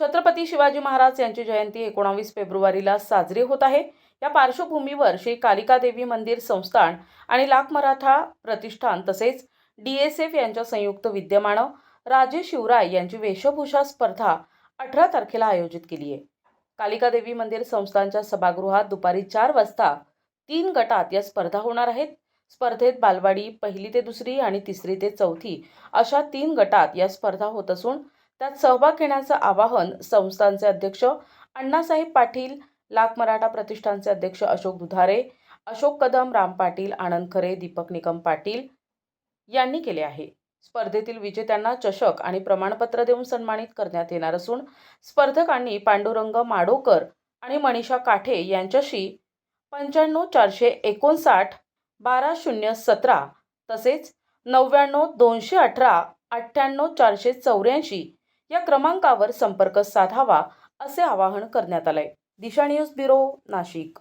छत्रपती शिवाजी महाराज यांची जयंती एकोणावीस फेब्रुवारीला साजरी होत आहे. या पार्श्वभूमीवर श्री कालिकादेवी मंदिर संस्थान आणि लाख मराठा प्रतिष्ठान तसेच डी एस एफ यांच्या संयुक्त विद्यमानं राजे शिवराय यांची वेशभूषा स्पर्धा अठरा तारखेला आयोजित केली आहे. कालिकादेवी मंदिर संस्थानच्या सभागृहात दुपारी चार वाजता तीन गटात या स्पर्धा होणार आहेत. स्पर्धेत बालवाडी पहिली ते दुसरी आणि तिसरी ते चौथी अशा तीन गटात या स्पर्धा होत असून त्यात सहभाग घेण्याचं आवाहन संस्थांचे अध्यक्ष अण्णासाहेब पाटील लाख मराठा प्रतिष्ठानचे अध्यक्ष अशोक दुधारे अशोक कदम राम पाटील आनंद खरे दीपक निकम पाटील यांनी केले आहे. स्पर्धेतील विजेत्यांना चषक आणि प्रमाणपत्र देऊन सन्मानित करण्यात येणार असून स्पर्धकांनी पांडुरंग माडोकर आणि मनीषा काठे यांच्याशी पंच्याण्णव चारशे एकोणसाठ बारा शून्य सतरा तसेच नव्याण्णव दोनशे अठरा अठ्ठ्याण्णव चारशे चौऱ्याऐंशी या क्रमांकावर संपर्क साधावा असे आवाहन करण्यात आलंय. Disha news bureau Nashik.